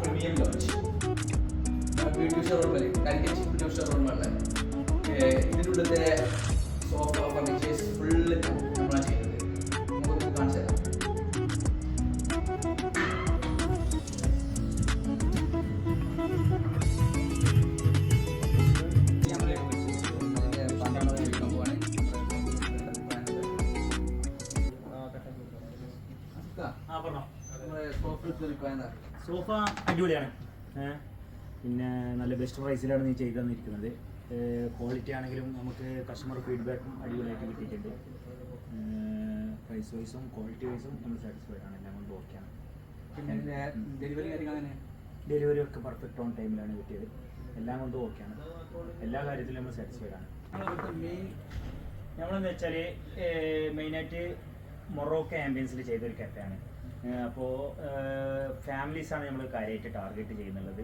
Premium launch ப்ரீடியூசர் ஒரு மாதிரி கண்டிப்பாக ப்ரீடியூசர் ஒரு மாதிரி ഇതിന്റെ ഉള്ളിലത്തെ സോഫ ഫർണിച്ചേഴ്സ് ഫുള്ള് നമ്മളാണ് ചെയ്തത്. നമുക്ക് കാണിച്ചു തരാം സോഫ അടിപൊളിയാണ് പിന്നെ നല്ല ബെസ്റ്റ് പ്രൈസിലാണ് നീ ചെയ്തു തന്നിരിക്കുന്നത്. ക്വാളിറ്റി ആണെങ്കിലും നമുക്ക് കസ്റ്റമർ ഫീഡ്ബാക്കും അടിപൊളിയായിട്ട് കിട്ടിയിട്ടുണ്ട്. പ്രൈസ് വൈസും ക്വാളിറ്റി വൈസും നമ്മൾ സാറ്റിസ്ഫൈഡ് ആണ്. എല്ലാം കൊണ്ട് ഓക്കെയാണ് പിന്നെ ഡെലിവറി കാര്യങ്ങൾ ഡെലിവറി ഒക്കെ പെർഫെക്റ്റ് ഓൺ ടൈമിലാണ് കിട്ടിയത്. എല്ലാം കൊണ്ടും ഓക്കെയാണ് എല്ലാ കാര്യത്തിലും നമ്മൾ സാറ്റിസ്ഫൈഡ് ആണ്. മെയിൻ നമ്മളെന്ന് വെച്ചാൽ മെയിനായിട്ട് മൊറോക്ക ആംബിയൻസിൽ ചെയ്തൊരു ആണ്. അപ്പോൾ ഫാമിലീസാണ് നമ്മൾ കാര്യമായിട്ട് ടാർഗറ്റ് ചെയ്യുന്നുള്ളത്.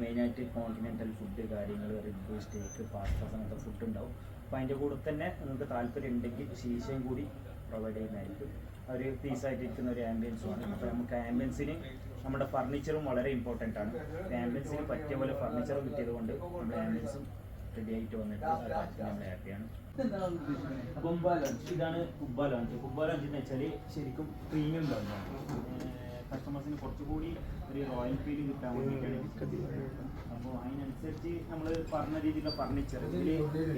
മെയിനായിട്ട് കോണ്ടിനെന്റൽ ഫുഡ് കാര്യങ്ങൾ റിബ് സ്റ്റേക്ക് പാസ്ത അങ്ങനത്തെ ഫുഡ് ഉണ്ടാവും. അപ്പോൾ അതിന്റെ കൂടെ തന്നെ നിങ്ങൾക്ക് താല്പര്യം ഉണ്ടെങ്കിൽ ശീശയും കൂടി പ്രൊവൈഡ് ചെയ്യുന്നതായിരിക്കും. ഒരു പീസായിട്ട് ഇരിക്കുന്ന ഒരു ആംബിയൻസുമാണ് അപ്പോൾ നമുക്ക് ആംബിയൻസിന് നമ്മുടെ ഫർണിച്ചറും വളരെ ഇമ്പോർട്ടന്റ് ആണ്. ആംബിയൻസിന് പറ്റിയ പോലെ ഫർണിച്ചർ കിട്ടിയത് കൊണ്ട് നമ്മുടെ ആംബിയൻസും റെഡി ആയിട്ട് വന്നിട്ട് നമ്മൾ ഹാപ്പിയാണ് അപ്പം ഇതാണ് കുബ്ബ ലോഞ്ച് കുബ്ബ ലോഞ്ച് എന്ന് വെച്ചാൽ ശരിക്കും പ്രീമിയം ലോഞ്ചാണ് കസ്റ്റമേഴ്സിന് കുറച്ചുകൂടി ഒരു റോയൽ ഫീൽ കിട്ടാൻ വേണ്ടിയിട്ടാണ് അപ്പോൾ അതിനനുസരിച്ച് നമ്മൾ പറഞ്ഞ രീതിയിലുള്ള ഫർണിച്ചർ ഇതിൽ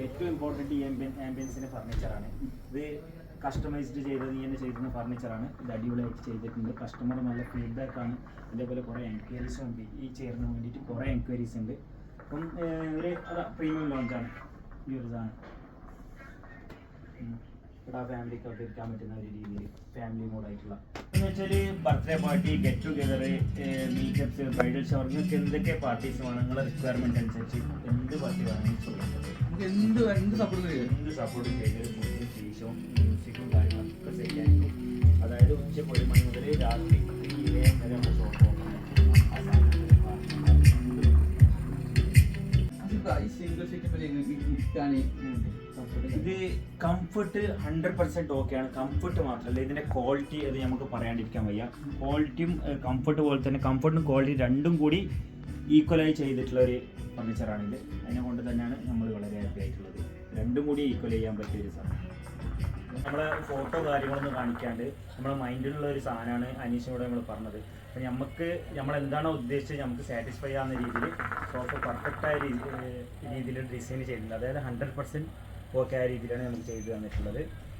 ഏറ്റവും ഇമ്പോർട്ടന്റ് ഈ ആംബിയൻസിന്റെ ഫർണിച്ചറാണ് ഇത് കസ്റ്റമൈസ്ഡ് ചെയ്തത് തന്നെ ചെയ്തിരുന്ന ഫർണിച്ചറാണ് ഇത് അടിപൊളിയായിട്ട് ചെയ്തിട്ടുണ്ട്. കസ്റ്റമർ നല്ല ഫീഡ്ബാക്ക് ആണ്. അതേപോലെ കുറേ എൻക്വയറീസും ഉണ്ട്. ഈ ചെയറിന് വേണ്ടിയിട്ട് കുറേ എൻക്വയറീസ് ഉണ്ട്. അപ്പം ഒരു പ്രീമിയം ലോഞ്ചാണ് ഈ ഒരു സാധനം. ഇവിടെ ഫാമിലിക്കൊക്കെ ഇരിക്കാൻ പറ്റുന്ന ഒരു രീതിയിൽ ഫാമിലി മോഡായിട്ടുള്ള എന്ന് വെച്ചാൽ birthday party get together meetups bridal shower നിങ്ങൾക്ക് എന്തൊക്കെ പാർട്ടീസ് വേണം നിങ്ങളുടെ റിക്വയർമെന്റ് അനുസരിച്ച് എന്ത് പാർട്ടി വേണമെങ്കിലും ചെയ്യാൻ നമുക്ക് എന്ത് എന്ത് സപ്പോർട്ട് ചെയ്യും? എന്ത് സപ്പോർട്ട് ചെയ്ത് ഫുഡും ശേഷവും മ്യൂസിക്കും കാര്യങ്ങളൊക്കെ സെറ്റ് ആയിരിക്കും. അതായത് ഉച്ചയ്ക്ക് ഒരു മണി മുതൽ രാത്രി വരെ നമ്മൾ ഷോപ്പ് ഈ സിംഗിൾ സീറ്റ് ഇരിക്കാൻ ഇത് കംഫർട്ട് ഹൺഡ്രഡ് പെർസെന്റ് ഓക്കെയാണ് കംഫർട്ട് മാത്രമല്ല ഇതിന്റെ ക്വാളിറ്റി അത് നമുക്ക് പറയാണ്ടിരിക്കാൻ വയ്യ. ക്വാളിറ്റിയും കംഫർട്ട് പോലെ തന്നെ കംഫർട്ടും ക്വാളിറ്റി രണ്ടും കൂടി ഈക്വലായി ചെയ്തിട്ടുള്ള ഒരു ഫർണിച്ചറാണിത് അതിനെ കൊണ്ട് തന്നെയാണ് നമ്മൾ വളരെ ഹാപ്പി ആയിട്ടുള്ളത്. രണ്ടും കൂടി ഈക്വൽ ചെയ്യാൻ പറ്റിയ ഒരു സാധനം. നമ്മളെ ഫോട്ടോ കാര്യങ്ങളൊന്നും കാണിക്കാണ്ട് നമ്മുടെ മൈൻഡിലുള്ള ഒരു സാധനമാണ് അനീഷിനോട് നമ്മൾ പറഞ്ഞത്. അപ്പം നമുക്ക് നമ്മൾ എന്താണോ ഉദ്ദേശിച്ചത് നമുക്ക് സാറ്റിസ്ഫൈ ആവുന്ന രീതിയിൽ സോഫ പെർഫെക്റ്റായ രീതിയിൽ ഡിസൈൻ ചെയ്തിട്ടുണ്ട്. അതായത് ഹൺഡ്രഡ് പെർസെന്റ് ഓക്കെ ആ രീതിയിലാണ് നമുക്ക് ചെയ്തു തന്നിട്ടുള്ളത്.